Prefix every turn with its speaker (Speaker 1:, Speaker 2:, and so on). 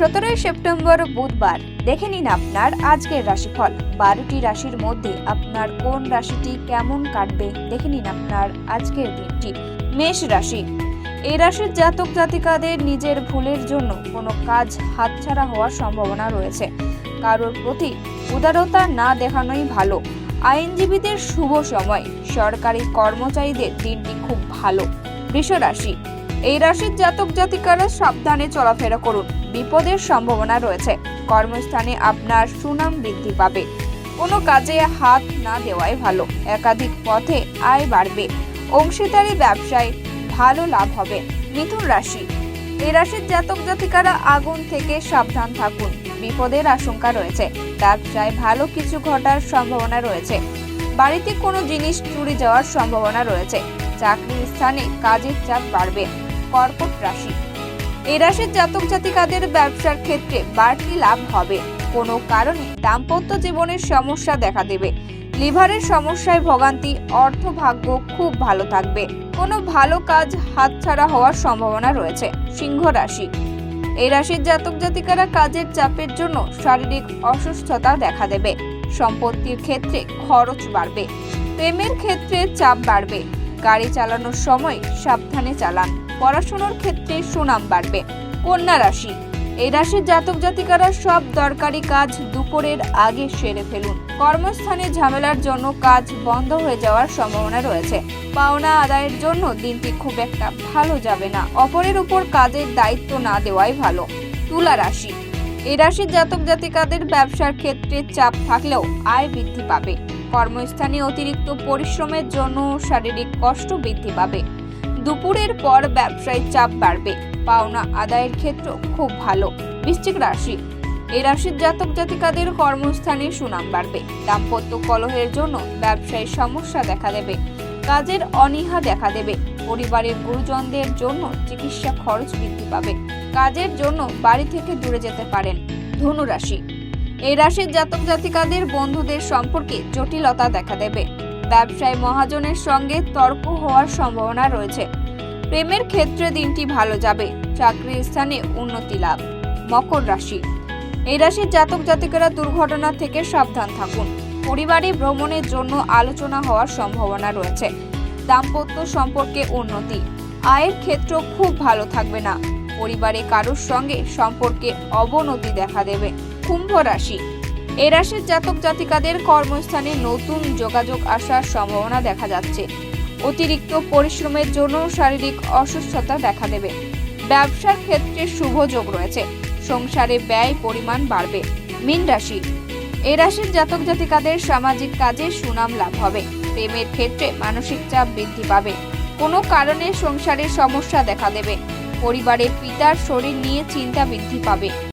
Speaker 1: সতেরোই সেপ্টেম্বর বুধবার। দেখে নিন আপনার আজকের রাশিফল। বারোটি রাশির মধ্যে আপনার কোন রাশিটি কেমন কাটবে? দেখে নিন আপনার আজকের দিনটি। মেষ রাশি। এই রাশির জাতক জাতিকাদের নিজের ভুলের জন্য কোনো কাজ হাতছাড়া হওয়ার সম্ভাবনা রয়েছে। কারোর প্রতি উদারতা না দেখানোই ভালো। আইনজীবীদের শুভ সময়। সরকারি কর্মচারীদের দিনটি খুব ভালো। বৃষ রাশি এই রাশির জাতক জাতিকারা সাবধানে চলাফেরা করুন। বিপদের সম্ভাবনা রয়েছে। কর্মস্থানে আপনার সুনাম বৃদ্ধি পাবে। কোনো কাজে হাত না দেওয়াই ভালো। একাধিক পথে আয় বাড়বে। অংশীদারি ব্যবসায় ভালো লাভ হবে। মিথুন রাশি। এই রাশির জাতক জাতিকারা আগুন থেকে সাবধান থাকুন। বিপদের আশঙ্কা রয়েছে। ব্যবসায় ভালো কিছু ঘটার সম্ভাবনা রয়েছে। বাড়িতে কোনো জিনিস চুরি যাওয়ার সম্ভাবনা রয়েছে। চাকরির স্থানে কাজের চাপ বাড়বে। কর্কট রাশি। এই রাশির জাতক জাতিকাদের ব্যবসার ক্ষেত্রে বাড়তি লাভ হবে। কোনো কারণে দাম্পত্য জীবনের সমস্যা দেখা দেবে। লিভারের সমস্যায় ভোগান্তি, অর্থভাগ্য খুব ভালো থাকবে। কোনো ভালো কাজ হাতছাড়া হওয়ার সম্ভাবনা রয়েছে, সিংহ রাশি। এই রাশির জাতক জাতিকারা কাজের চাপের জন্য শারীরিক অসুস্থতা দেখা দেবে। সম্পত্তির ক্ষেত্রে খরচ বাড়বে। প্রেমের ক্ষেত্রে চাপ বাড়বে। গাড়ি চালানোর সময় সাবধানে চালান। পড়াশোনার ক্ষেত্রে সুনাম বাড়বে। কন্যা রাশি, এই রাশির জাতক জাতিকারা সব দরকারি কাজ দুপুরের আগে সেরে ফেলুন। কর্মস্থানে ঝামেলার জন্য কাজ বন্ধ হয়ে যাওয়ার সম্ভাবনা রয়েছে। পাওনা আদায়ের জন্য দিনটি খুব একটা ভালো যাবে না। অপরের উপর কাজের দায়িত্ব না দেওয়াই ভালো। তুলা রাশি, এই রাশির জাতক জাতিকাদের ব্যবসার ক্ষেত্রে চাপ থাকলেও আয় বৃদ্ধি পাবে। কর্মস্থানে অতিরিক্ত পরিশ্রমের জন্য শারীরিক কষ্ট বৃদ্ধি পাবে। দুপুরের পর ব্যবসায় চাপ বাড়বে। পাওনা আদায়ের ক্ষেত্র খুব ভালো। বৃশ্চিক রাশি। এই রাশির জাতক জাতিকাদের কর্মস্থানে সুনাম বাড়বে। দাম্পত্য কলহের জন্য ব্যবসায় সমস্যা দেখা দেবে। কাজের অনীহা দেখা দেবে। পরিবারের গুরুজনদের জন্য চিকিৎসা খরচ বৃদ্ধি পাবে। কাজের জন্য বাড়ি থেকে দূরে যেতে পারেন ধনু রাশি এই রাশির জাতক জাতিকাদের বন্ধুদের সম্পর্কে জটিলতা দেখা দেবে। ব্যবসায় মহাজনের সঙ্গে তর্ক হওয়ার সম্ভাবনা রয়েছে। প্রেমের ক্ষেত্রে দিনটি ভালো যাবে। চাকরির স্থানে উন্নতি লাভ। মকর রাশি। এই রাশির জাতক জাতিকেরা দুর্ঘটনা থেকে সাবধান থাকুন। পরিবারে ভ্রমণের জন্য আলোচনা হওয়ার সম্ভাবনা রয়েছে। দাম্পত্য সম্পর্কে উন্নতি। আয়ের ক্ষেত্র খুব ভালো থাকবে না। পরিবারে কারোর সঙ্গে সম্পর্কে অবনতি দেখা দেবে। কুম্ভ রাশি। এ রাশির জাতক জাতিকাদের কর্মস্থানে নতুন যোগাযোগ আসার সম্ভাবনা দেখা যাচ্ছে। অতিরিক্ত পরিশ্রমের জন্য শারীরিক অসুস্থতা দেখা দেবে। ব্যবসার ক্ষেত্রে শুভ যোগ রয়েছে। সংসারে ব্যয় পরিমাণ বাড়বে। মীন রাশি। এ রাশির জাতক জাতিকাদের সামাজিক কাজে সুনাম লাভ হবে। প্রেমের ক্ষেত্রে মানসিক চাপ বৃদ্ধি পাবে। কোনো কারণে সংসারে সমস্যা দেখা দেবে। পরিবারের পিতার শরীর নিয়ে চিন্তা বৃদ্ধি পাবে।